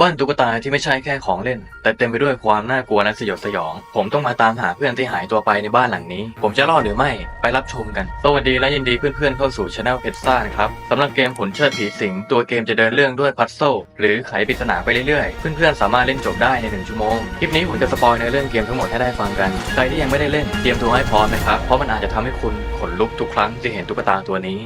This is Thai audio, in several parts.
บ้านตุ๊กตาที่ไม่ใช่แค่ของเล่น แต่เต็มไปด้วยความน่ากลัวและสยดสยอง ผมต้องมาตามหาเพื่อนที่หายตัวไปในบ้านหลังนี้ ผมจะรอดหรือไม่ไปรับชมกัน สวัสดีและยินดีเพื่อนๆเข้าสู่ช anel เพชรซ่านะครับสำหรับเกมผลเชิดผีสิงตัวเกมจะเดินเรื่องด้วยพัซโซหรือไขปริศนาไปเรื่อยๆ เพื่อนๆสามารถเล่นจบได้ในหนึ่งชั่วโมง คลิปนี้ผมจะสปอยในเรื่องเกมทั้งหมดให้ได้ฟังกัน ใครที่ยังไม่ได้เล่นเตรียมตัวให้พร้อมนะครับเพราะมันอาจจะทำให้คุณขนลุกทุกครั้งที่เห็นตุ๊กตาตัวนี้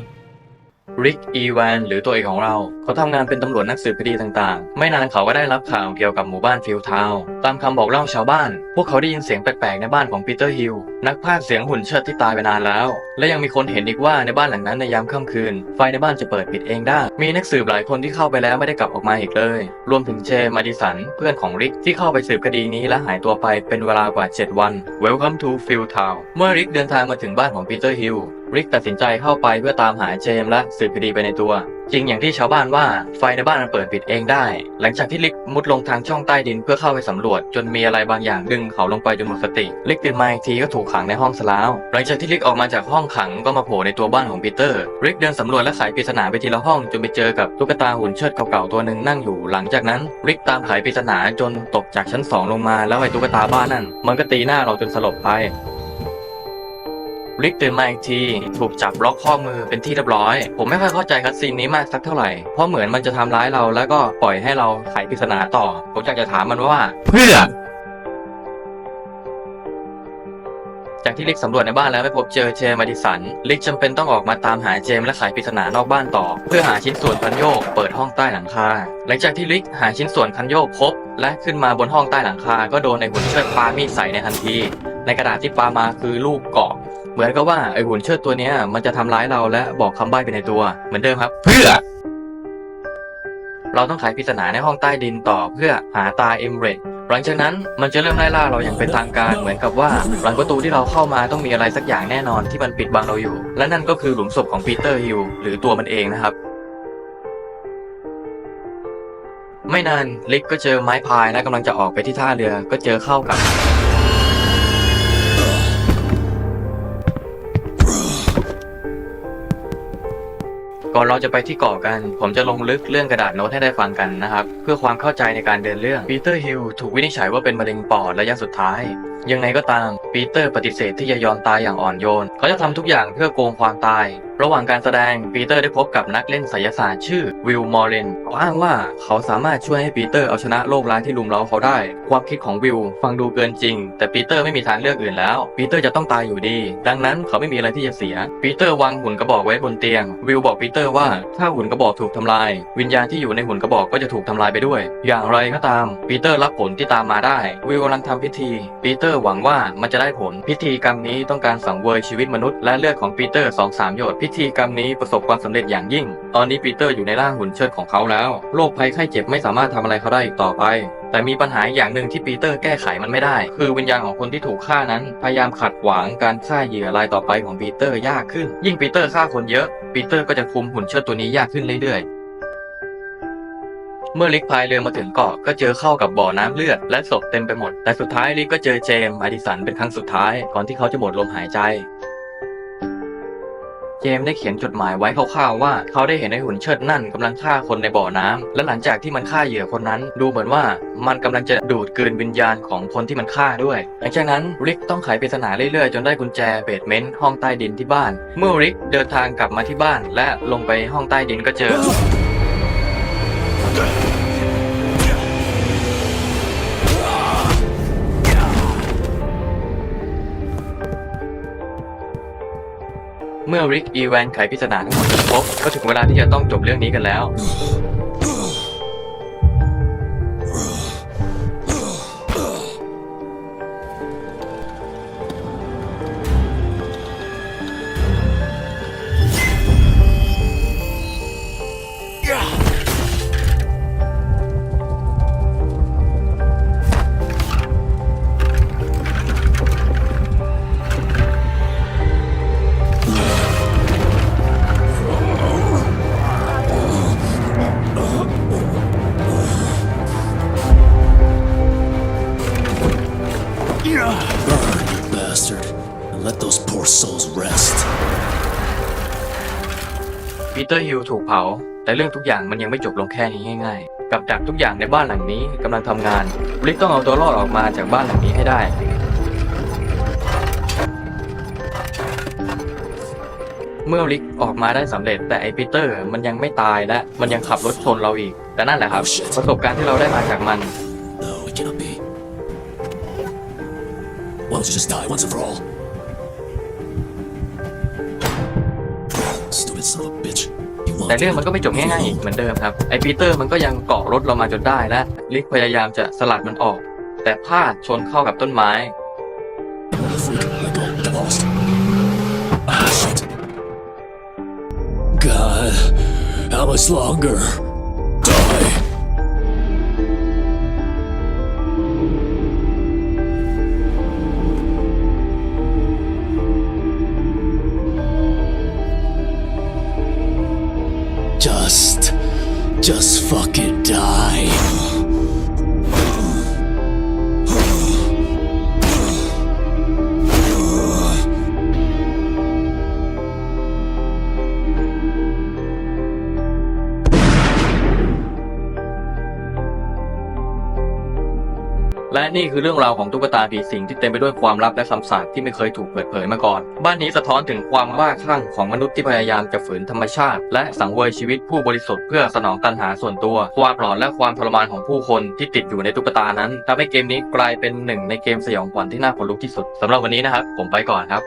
ริก อีวานหรือตัวเอกของเรา เขาทำงานเป็นตำรวจนักสืบคดีต่างๆ ไม่นานเขาก็ได้รับข่าวเกี่ยวกับหมู่บ้านฟิลทาวตามคำบอกเล่าชาวบ้าน พวกเขาได้ยินเสียงแปลกๆ ในบ้านของปีเตอร์ฮิลนักพากย์เสียงหุ่นเชิดที่ตายไปนานแล้ว และยังมีคนเห็นอีกว่าในบ้านหลังนั้นในยามค่ำคืน ไฟในบ้านจะเปิดปิดเองได้ มีนักสืบหลายคนที่เข้าไปแล้วไม่ได้กลับออกมาอีกเลย รวมถึงเจมาดิสันเพื่อนของริกที่เข้าไปสืบคดีนี้และหายตัวไปเป็นเวลากว่า 7 วัน Welcome to Field Town เมื่อริกเดินทางมาถึงบ้านของปีเตอร์ฮิล ริกตัดสินใจเข้าไปเพื่อตามหาเจมส์และสืบคดีไปในตัว จริงอย่างที่ชาวบ้านว่าไฟในบ้านมันเปิดปิดเองได้ หลังจากที่ริกมุดลงทางช่องใต้ดินเพื่อเข้าไปสำรวจ จนมีอะไรบางอย่างดึงเขาลงไปจนหมดสติริกตื่นมาอีกทีก็ถูกขังในห้องซะแล้วหลังจากที่ริกออกมาจากห้องขังก็มาโผล่ในตัวบ้านของปีเตอร์ริกเดินสำรวจและไขปริศนาไปทีละห้องจนไปเจอกับตุ๊กตาหุ่นเชิดเก่าๆตัวหนึ่งนั่งอยู่ หลังจากนั้นริกตามไขปริศนาจนตกจากชั้นสองลงมาแล้วไอ้ตุ๊กตาบ้านนั่นมันก็ตีหน้าเราจนสลบไป ริกตื่นมาอีกที ถูกจับล็อกข้อมือเป็นที่เรียบร้อย ผมไม่ค่อยเข้าใจคัดซีนนี้มากสักเท่าไหร่ เพราะเหมือนมันจะทำร้ายเราแล้วก็ปล่อยให้เราไขปริศนาต่อ ผมอยากจะถามมันว่า เพื่อจากที่ลิกสำรวจในบ้านแล้วไม่พบเจอเจมส์มาดิสัน ลิกจำเป็นต้องออกมาตามหาเจมส์และไขปริศนานอกบ้านต่อ เพื่อหาชิ้นส่วนคันโยกเปิดห้องใต้หลังคา หลังจากที่ลิกหาชิ้นส่วนคันโยกพบ และขึ้นมาบนห้องใต้หลังคา ก็โดนไอหุ่นเชิดปามีดใส่ในทันที ในกระดาษที่ปามาคือลูกเกาะ เหมือนกับว่าไอหุ่นเชิดตัวเนี้ยมันจะทำร้ายเราและบอกคำใบ้ไปในตัว เหมือนเดิมครับ เพื่อ เราต้องไขปริศนาในห้องใต้ดินต่อเพื่อหาตาเอมเรดหลังจากนั้นมันจะเริ่มไล่ล่าเราอย่างเป็นทางการเหมือนกับว่าหลังประตูที่เราเข้ามาต้องมีอะไรสักอย่างแน่นอนที่มันปิดบังเราอยู่ และนั่นก็คือหลุมศพของปีเตอร์ฮิลหรือตัวมันเองนะครับไม่นานลิกก็เจอไม้พายและกำลังจะออกไปที่ท่าเรือก็เจอเข้ากับ ก่อนเราจะไปที่เกาะกัน ผมจะลงลึกเรื่องกระดาษโน้ตให้ได้ฟังกันนะครับ เพื่อความเข้าใจในการเดินเรื่องปีเตอร์ฮิลถูกวินิจฉัยว่าเป็นมะเร็งปอดระยะสุดท้าย ยังไงก็ตาม ปีเตอร์ปฏิเสธที่จะยอมตายอย่างอ่อนโยน เขาจะทำทุกอย่างเพื่อโกงความตาย ระหว่างการแสดงปีเตอร์ได้พบกับนักเล่นไสยศาสตร์ชื่อวิลมอร์เรนเขาอ้างว่าเขาสามารถช่วยให้ปีเตอร์เอาชนะโรคร้ายที่ลุมเร้าเขาได้ ความคิดของวิลฟังดูเกินจริง แต่ปีเตอร์ไม่มีทางเลือกอื่นแล้ว ปีเตอร์จะต้องตายอยู่ดี ดังนั้นเขาไม่มีอะไรที่จะเสีย ปีเตอร์วางหุ่นกระบอกไว้บนเตียง วิลบอกปีเตอร์ว่าถ้าหุ่นกระบอกถูกทำลาย วิญญาณที่อยู่ในหุ่นกระบอกก็จะถูกทำลายไปด้วย อย่างไรก็ตามปีเตอร์รับผลที่ตามมาได้ วิลกำลังทำพิธีปีเตอร์หวังว่ามันจะได้ผล พิธีกรรมนี้ต้องการสังเวยชีวิตมนุษย์และเลือดของปีเตอร์สองสามหยดพิธีกรรมนี้ประสบความสำเร็จอย่างยิ่ง ตอนนี้ปีเตอร์อยู่ในร่างหุ่นเชิดของเขาแล้ว โรคภัยไข้เจ็บไม่สามารถทำอะไรเขาได้อีกต่อไปแต่มีปัญหาอย่างหนึ่งที่ปีเตอร์แก้ไขมันไม่ได้ คือวิญญาณของคนที่ถูกฆ่านั้น พยายามขัดขวางการฆ่าเหยื่อรายต่อไปของปีเตอร์ยากขึ้น ยิ่งปีเตอร์ฆ่าคนเยอะ ปีเตอร์ก็จะคุมหุ่นเชิดตัวนี้ยากขึ้นเรื่อยๆ เมื่อลิกพายเรือมาถึงเกาะก็เจอเข้ากับบ่อน้ำเลือดและศพเต็มไปหมด แต่สุดท้ายลิกก็เจอเจมอดิสันเป็นครั้งสุดท้ายก่อนที่เขาจะหมดลมหายใจ เจมได้เขียนจดหมายไว้คร่าวๆว่า เขาได้เห็นไอ้หุ่นเชิดนั่นกำลังฆ่าคนในบ่อน้ำและหลังจากที่มันฆ่าเหยื่อคนนั้น ดูเหมือนว่ามันกำลังจะดูดกลืนวิญญาณของคนที่มันฆ่าด้วย หลังจากนั้นริกต้องไขปริศนาเรื่อยๆ จนได้กุญแจเบสเมนต์ห้องใต้ดินที่บ้าน เมื่อริกเดินทางกลับมาที่บ้าน และลงไปห้องใต้ดินก็เจอ เมื่อริกอีแวนไขปริศนาทั้งหมดจนครบก็ถึงเวลาที่จะต้องจบเรื่องนี้กันแล้ว Burn, you bastard, and let those poor souls rest. ปีเตอร์ฮิลถูกเผา แต่เรื่องทุกอย่างมันยังไม่จบลงแค่นี้ง่ายๆ กับดักทุกอย่างในบ้านหลังนี้กำลังทำงานลิกต้องเอาตัวรอดออกมาจากบ้านหลังนี้ให้ได้ เมื่อลิกออกมาได้สำเร็จ แต่ไอปีเตอร์มันยังไม่ตายและมันยังขับรถชนเราอีก แต่นั่นแหละครับ ประสบการณ์ที่เราได้มาจากมัน Why don't you just die once and for all? Stupid son of a bitch. You want แต่เรื่องมันก็ไม่จบง่ายๆเหมือนเดิมครับ ไอปีเตอร์มันก็ยังเกาะรถเรามาจนได้และลิกพยายามจะสลัดมันออก แต่พลาดชนเข้ากับต้นไม้ Freak, let go, get lost. Ah, shit. God, how much longer? Fucking และนี่คือเรื่องราวของตุ๊กตาผีสิงที่เต็มไปด้วยความลับและคำสาปที่ไม่เคยถูกเปิดเผยมาก่อน บ้านนี้สะท้อนถึงความบ้าคลั่งของมนุษย์ที่พยายามจะฝืนธรรมชาติ และสังเวยชีวิตผู้บริสุทธิ์เพื่อสนองตัณหาส่วนตัว ความหลอนและความทรมานของผู้คนที่ติดอยู่ในตุ๊กตานั้นทำให้เกมนี้กลายเป็นหนึ่งในเกมสยองขวัญที่น่าขนลุกที่สุดสำหรับวันนี้นะครับผมไปก่อนครับ